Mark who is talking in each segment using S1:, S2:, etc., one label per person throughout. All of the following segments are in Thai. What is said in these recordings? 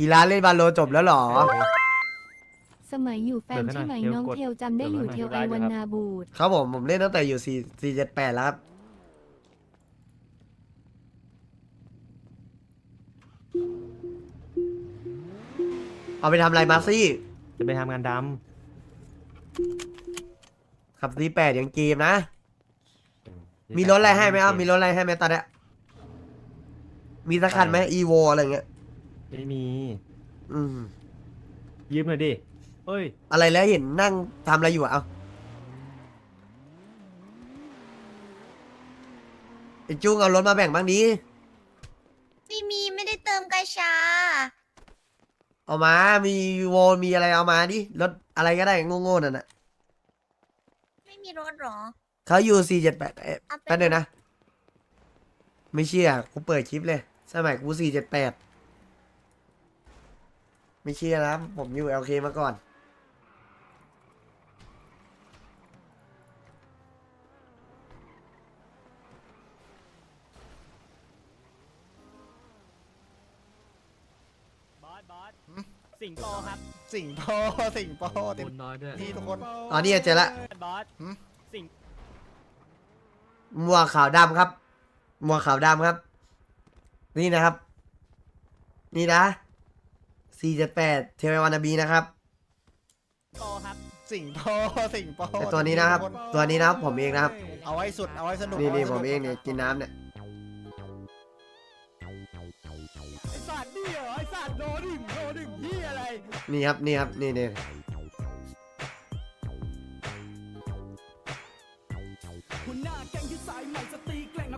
S1: กีฬาเล่นบาโลจบแล้วเหรอ
S2: สมัยอยู่แฟนใช่ไหมน้องเทลจำได้อยู่เทลไอวันนาบูด
S1: ครับผม ผมเล่นตั้งแต่อยู่สี่สี่เจ็ดแปดแล้วครับ เอาไปทำอะไรมาซี่
S3: จะไปทำงานด
S1: ขับซีแปดยังเกมนะำมีรถอะไรให้ไหมครับมีรถอะไรให้ไหมตอนเนี้ยมีสักคันไหมอีโวอะไรเงี้ย
S3: ไม่มี
S1: อืม
S3: ยืมหน่อยดิเฮ้ย
S1: อะไรแล้วเห็นนั่งทำอะไรอยู่อะเอาไอ้จุ้งเอารถมาแบ่งบ้างดี
S4: ไม่มีไม่ได้เติมกาชา
S1: เอามา มีโวมีอะไรเอามาดิ รถอะไรก็ได้โง่ๆนั่นน่ะ
S4: ไม่มีรถเหรอ
S1: เขาอยู่สี่เจ็ดแปด
S4: เอาไป
S1: แป๊บเดียวนะ ไม่เชื่อ กูเปิดคลิปเลย สมัยกูสี่เจ็ดแปด ไม่เชื่อนะผมอยู่เอลเคมาก่อน
S5: บอสบอสสิงโตครับ
S6: สิงโตสิงโตเต็ม
S5: คนน้อยด้วย
S6: ที่ทุกคน
S1: ตอนนี้เจอละ
S5: บอส
S6: หืม
S5: สิง
S1: มัวขาวดำครับมัวขาวดำครับ นี่นะครับ นี่นะ สี่เจ็ดแปดเทววานาบีนะครับ
S5: โตครับ
S6: สิงโตสิงโต
S1: แต่ตัวนี้นะครับ ตัวนี้นะครับผมเองนะครับ
S6: เอาไว้สุดเอาไว้สนุก
S1: นี่า
S6: ไว้
S1: นี่
S6: ส
S1: ผ
S6: ก
S1: มเองเนี่ยกินน้ำเนี่ย
S6: ไอสัตว์นี่เหรอไอสัตว์โดนหนึ่งโดนหนึ่งยี่อะไร
S1: นี่ครับนี่ครับนี่นี่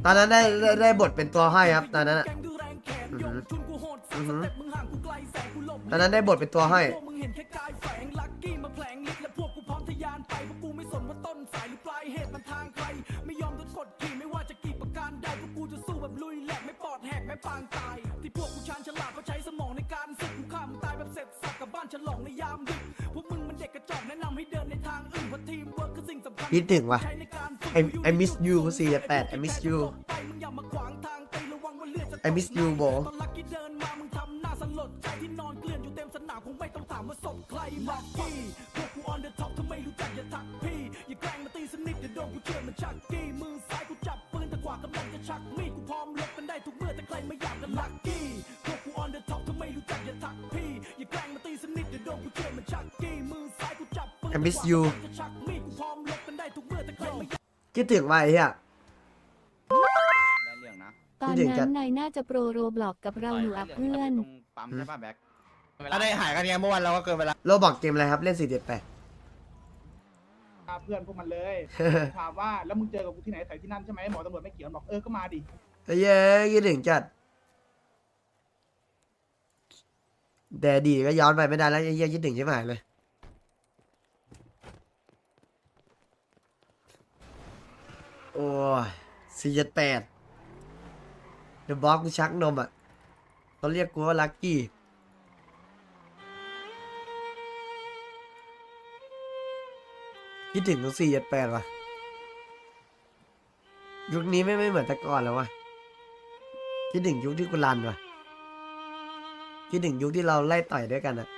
S1: ตอนนั้นได้ได้ได้บทเป็นตัวห้อยครับตอนนั้นอะอือหือ อือหือตอนนั้นได้บทเป็นตัวห้อย
S7: มึงเห็นแค่กายแฝงลักกี้มาแผลงลิดและพวกกูพร้อมทะยานไปพวกกูไม่สนว่าต้นสายหรือปลายเหตุมันทางใครไม่ยอมโดนกดขี่ไม่ว่าจะกี่ประการใดพวกกูจะสู้แบบลุยแหลกไม่ปอดแหกไม่ปางตายที่พวกกูชาญฉลาดเพราะใช้สมองในการศึกกูฆ่ามึงตายแบบเสร็จสับกลับบ้านฉลองในยามดึกพวกมึงมันเด็กกระจอกแนะนำให้เดินในทางอื่นเพราะทีมเวิร์กคือสิ่งสำคัญ
S1: คิดถึงว่ะ
S7: ใช้ในการฝึก
S1: I I miss you 478 I miss you
S7: ไปมึงอย่ามาขวางทางตีระวังว่าเลือดจะ
S1: I miss you บ
S7: ดใจที่นอนเกลื่อนอยู่เต็มสนามคงไม่ต้องถามว่าศพใครลักกี้พวกกู on the top ถ้าไม่รู้จักอย่าทักพี่ อย่าแกล้งมาตีสนิทเดี๋ยวโดนกูเชื่อมันชักกี้มือซ้ายกูจับปืนแต่ขวากำลังจะชักมีดกูพร้อมลบกันได้ทุกเมื่อแต่ใครไม่อยากกันลักกี้พวกกู on the top ถ้าไม่รู้จักอย่าทักพี่อย่าแกล้งมาตีสนิทเดี๋ยวโดนกูเชื่อมันชักกี้มือซ้ายกูจับปืน
S1: I miss you
S7: แต่ขวากำลังจะชักมีดกูพร้อมลบกันได้ทุกเมื่อแต่ใครไม่อยาก
S1: คิดถึงว่ะไอ้เหี้ย
S8: ได้เรื่องนะ
S2: ตอน
S1: ที่เด็กจั
S2: นั้
S1: ด
S2: นนายน่าจะโปรโรบล็อกกับเราอยู่อับเพื่อน
S8: ตรง ปั๊มใช่ป่ะแบ็ค
S6: อะไรหายกันเนี่ยเมื่อวานเราก็เกินเวลา
S1: โลบอกเกมอะไรครับเล่น478
S9: พาเพื่อนพวกมันเลยถามว่าแล้วมึงเจอกับกูที่ไหนใส่ที่นั่นใช่ไหมหมอตำรวจไม่เกี่ยวบอกเออก็มาดิ
S1: เอ้ยเย้ยคิดถึงจัด แต่ดีก็ย้อนไปไม่ได้แล้วไอ้เหี้ยคิดถึงใช่ไหมเลย โอ้ยสี่เจ็ดแปดเดอะบ็อกชักนมอะ เขาเรียกกูว่าลักกี้ คิดถึงตรงสี่เจ็ดแปดว่ะ ยุคนี้ไม่ไม่เหมือนแต่ก่อนแล้วว่ะ คิดถึงยุคที่กุลันว่ะ คิดถึงยุคที่เราไล่ต่อยด้วยกันอะ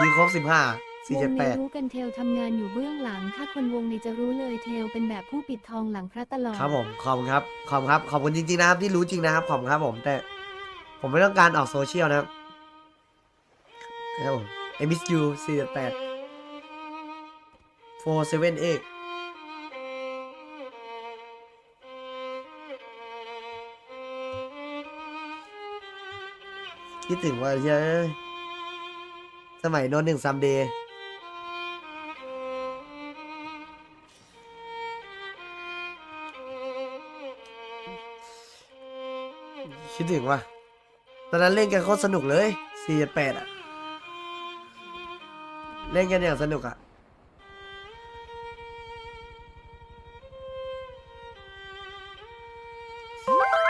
S1: ยืนครบสิบห้าวสี่
S2: ง
S1: เจ็ด
S2: ใน
S1: แปด
S2: รู้กันเทลทำงานอยู่เบื้องหลัง ถ้าคนวงในจะรู้เลยเทลเป็นแบบผู้ปิดทองหลังพระตลอด
S1: ครับผม ขอบคุณครับ ขอบคุณครับ ขอบคุณจริงๆนะครับที่รู้จริงนะครับ ขอบคุณครับผมแต่ ผมไม่ต้องการออกโซเชียลนะครับครับผม I miss you สี่แปด four seven eight คิดถึงว่าเยอะสมัยโน้นหนึ่งซัมเดย์คิดถึงว่า ตอนนั้นเล่นกันโคตรสนุกเลยสี่แปดอะเล่นกันอย่างสนุกอะ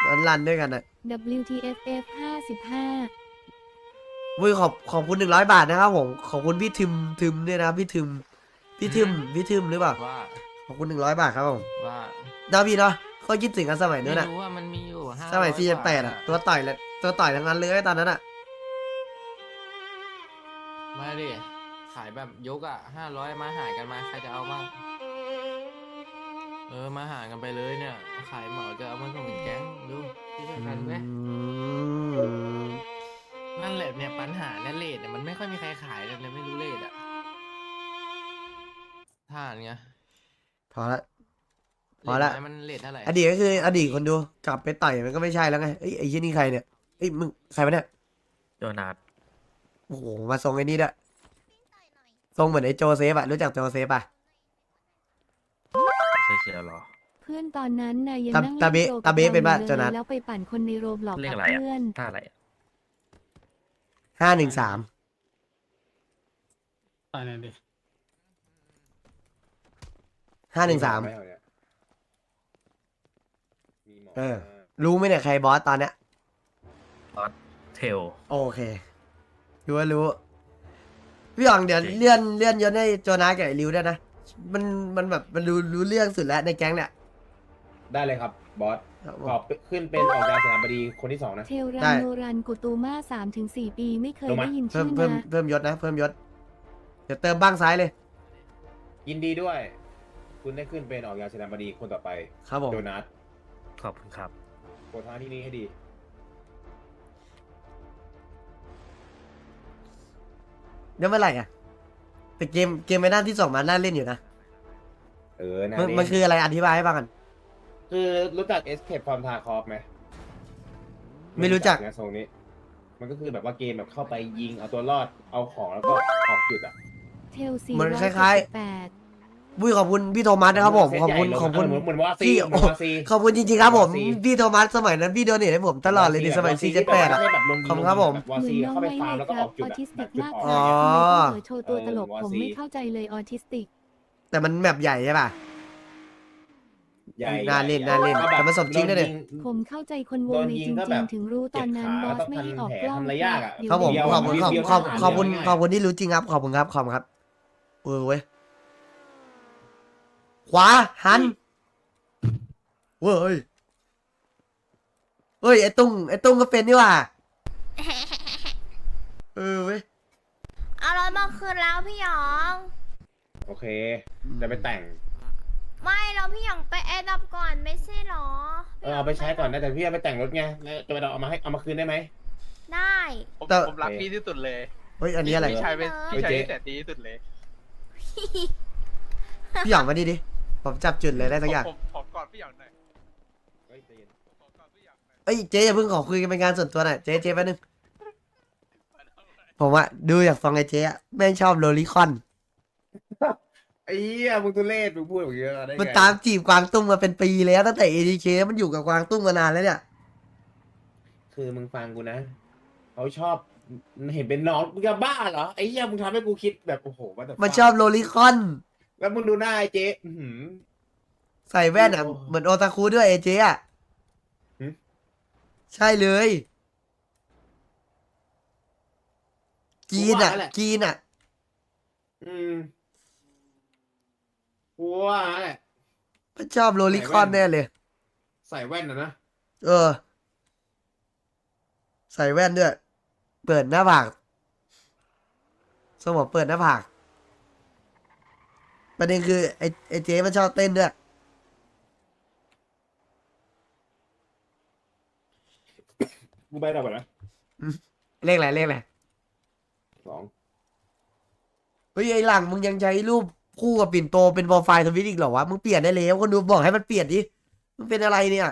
S1: รันรันด้วยกันอะ
S2: WTFF 55
S1: วุ้ยขอบขอบคุณหนึ่งร้อยบาทนะครับผมขอบคุณพี่ทึมทึมด้วยนะครับพี่ทึมพี่ทึมพี่ทึมหรือเปล่า
S8: ว่า
S1: ขอบคุณหนึ่งร้อยบาทครับผม
S8: ว่า
S1: ดาวีเนาะเขาคิดถึงกันสมัย
S8: ไม่
S1: นู้นอะ
S8: รู้ว่ามันมีอยู่ห้า
S1: สมัย
S8: ร้อ
S1: สี่
S8: กว่า
S1: แปดอะตัวต่อยเลย ตัวต่อยทั้งนั้นเลยตอนนั้นอะ
S8: มาดิ ขายแบบยกอะห้าร้อยมาหารกันมา ใครจะเอาบ้างเออ มาหารกันไปเลยเนี่ย ขายเหมาจะเอามาส่งถึงแก๊งดูที่ช่วยกันไหม
S1: อืม
S8: นั่นแหละเนี่ยปัญหาเนี่ยเลทเนี่ยมันไม่ค่อยมีใครขายกันเลยไม่รู้เลทอะท่าเนี้ย
S1: พอละพอละ
S8: เลทไม้มันเลทเท่าไหร่
S1: อดีตก็คืออดีตคนดูกลับไปต่อยมันก็ไม่ใช่แล้วไงเอ้ยไอ้ยี่นี่ใครเนี่ย เอ้ยมึงใครวะเนี่ย
S3: โดนัท
S1: โอ้โหมาทรงไอ้นี่ด้วยทรงเหมือนไอ้โจเซฟอะรู้จักโจเซฟอะ
S3: เชียวหรอ
S2: เพื่อนตอนนั้นนายยัง
S1: ตา
S2: นั่ง
S1: ตาเบะ
S2: ล่นโร
S1: ตาเบะเป็นปะ
S2: อยู่
S1: โจนัส
S2: แล้วไปปั่นคนในโรบล็อก
S3: เรียก
S2: กับ
S3: อะไรอะ
S2: เพื่อน
S3: ท่าอะไรอะ
S1: ห้าหนึ่งสาม
S6: อะไรดิ
S1: ห้าหนึ่งสามเออ รู้ไหมเนี่ยใครบอสตอนเนี้ย
S3: เทล
S1: โอเครู้ว่ารู้พี่หยองเดี๋ยวเลื่อนเลื่อนยศให้โจนาสกับไอ้ริวด้วยนะ มันมันแบบมันรู้รู้เรื่องสุดแล้วในแก๊งเนี่ย
S10: ได้เลยครับบอส
S1: ครับผ
S10: ขอ
S1: ม
S10: ขึ้นเป็นออกยาสนามบดีคนที่สองนะ
S2: เทล
S1: ได้
S2: รันโนรันกุตูมาสามถึงสี่ปีไม่เคย
S10: ลงมา
S2: ได้ยิน
S1: เพิ่
S2: ชื่
S1: ม
S2: อ
S1: เพิ่ม
S2: นะ
S1: เพิ่มยศนะ เพิ่มยศเดี๋ยวเติมบ้างซ้ายเลย
S10: ยินดีด้วย คุณได้ขึ้นเป็นออกยาสนามบดีคนต่อไป
S1: ครับผม
S10: โดนัท
S3: ขอบคุณครับ
S10: โปรดทางที่นี้ให้ดี
S1: เดี๋ยวเมื่อไหร่อะแต่เกมเกมไม่น่าที่ส่งมาน่าเล่นอยู่นะ
S10: เออนะ
S1: มันมันคืออะไรอธิบายให้ฟังกัน
S10: คือรู้จัก Escape from Tarkov ไหม
S1: ไม่รู้จัก
S10: นะทรงนี้ มันก็คือแบบว่าเกมแบบเข้าไปยิงเอาตัวรอดเอาของแล้วก็ออกจุดอะ
S2: เทลสี่
S1: เหมือน
S2: ร้อย
S1: คล้ายๆ
S2: แปด
S1: บุ้ยขอบคุณพี่โทมัสนะครับผมขอบคุณ
S10: เซตใหญ่ลง
S1: ขอบคุณ
S10: เหมือนเหมือนวอซี
S1: พี่
S10: เหมือนวอซี
S1: ขอบคุณจริงๆครับผม
S10: วอซี
S1: พี่โทมัสสมัยนั้นพี่โดเนทให้ผมตลอดเลยในสมัยซีเจ็ดแปดอะ
S10: ไม่ใช่แบบลงยิง
S1: ขอบคุณครับผม
S10: วอ
S2: เหมือ
S10: ซี
S2: นน้อง
S10: เข้าไป
S2: ไม่
S10: ฟาร์ม
S2: เล
S10: แล้ว
S2: ย
S10: ก็
S2: ค
S10: อ
S2: รั
S10: อบกจุ
S2: อ
S10: ด
S2: อ
S10: อะ
S2: ทิสติก
S10: แบบจุด
S2: มาก
S10: ออก
S2: ค่ะ
S1: อ๋อ
S2: ทำไมต้องเผลอโชว์ตัวตลก
S10: เออ
S2: ผม
S10: วอซี
S2: ไม่เข้าใจเลยออทิสติก
S1: แต่มันแบบใหญ่ใช่ป่ะ
S10: ใหญ่
S1: น่าเล่นน่าเล่น
S10: ก็บบ
S1: แต่มันสมจริงด้วยเนี่ย
S10: โยิ
S2: ผมเข้าใจคนวงใน
S10: โดนยิ
S2: จ
S10: งก็
S2: ริ
S10: แบ
S2: ง
S10: บ
S2: ๆถึงรู้ตอนนั้น
S10: เจ็
S2: บบอ
S10: ขา
S2: สไม่ให้ออก
S10: แล้วก็
S2: กล้อง
S10: ทำแผลทำอะไรยากอะ
S2: เดี๋ว
S1: ครับผม
S10: เดียว
S1: ขอบคุณขอบ
S10: เดียว
S1: ขอบ
S10: เดียว
S1: ขอบคุณ
S10: ง่ายๆ
S1: ขอบคุณที่รู้จริงครับ ขอบคุณครับขอบคุณครับเออเว้ย ขวาหันเว้ยเฮ้ยไอ้ตุ้งไอ้ตุ้งก็เป็นนี่หว่าเออเว้ย
S4: เอารถมาคืนแล้วพี่หยอง
S10: โอเคจะไปแต่ง
S4: ไม่เราพี่หยองไปแอร์ดับก่อนไม่ใช่หรอ
S10: เออเอาไปใช้ก่อนนะแต่พี่เอาไปแต่งรถไงแล้วจะไปเอามาให้เอามาคืนได้ไหม
S4: ได้
S6: ผม
S1: แต่
S6: ผมรักพี่ที่สุดเลย
S1: เฮ้ยอันนี้อะไร
S6: พี่ชายเป็น
S10: เฮ้
S6: พี่
S10: ย
S6: ชาย
S10: เจ๊
S6: ที่แสนดีที่สุดเลย
S1: พี่หยองมาดิดิ ผมจับจุดเลยได้สักอย่าง
S6: ผมผมขอกอดพี่หยองหน่อย
S10: เฮ้ยใจเย็น
S6: ผมขอกอดพี่หยองหน่อย
S1: เอ้ยเจ๊อย่าเพิ่งขอคุยกันเป็นงานส่วนตัวหน่อยเจ๊เจ๊แป๊บนึงผมอะดูอยากฟังไอ้เจ๊อะแม่งชอบโลลิคอน
S10: ไอ้เหี้ยมึงทุเรศมึงพูดแบบนี้ได้ไง
S1: มันตามจีบกวางตุ้งมาเป็นปีแล้วตั้งแต่เอทีเคมันอยู่กับกวางตุ้งมานานแล้วเนี่ย
S10: คือมึงฟังกูนะเขาชอบเห็นเป็นน้องมึงจะบ้าเหรอไอ้เหี้ยมึงทำให้กูคิดแบบโอ้โหว่าแต่
S1: มันชอบโลลิคอน
S10: แล้วมึงดูหน้าไอ้เจ๊อื้อหือ
S1: ใส่แว่นอะ
S10: โอ้
S1: เหมือนโอตาคุด้วยเอเจ๊อะ
S10: หึ
S1: ใช่เลยกีนอะกีนอะ
S10: อืมกูว่าแหละ
S1: มันชอบโลลิคอนแน่เลย
S10: ใส่แว่นนะนะ
S1: เออ ใส่แว่นด้วย เปิดหน้าผากสมองเปิดหน้าผาก ประเด็นคือไอ้ไอ้เจ๊มันชอบเต้นด้วย
S10: กูไปต่อไปนะ
S1: เลขอะไรเลขอะไร
S10: สอง
S1: เฮ้ยไอ้หลังมึงยังใช้รูปคู่กับปิ่นโตเป็นโปรไฟล์ทวิตอีกเหรอวะมึงเปลี่ยนได้แล้วคนดูบอกให้มันเปลี่ยนดิมึงเป็นอะไรเนี่ย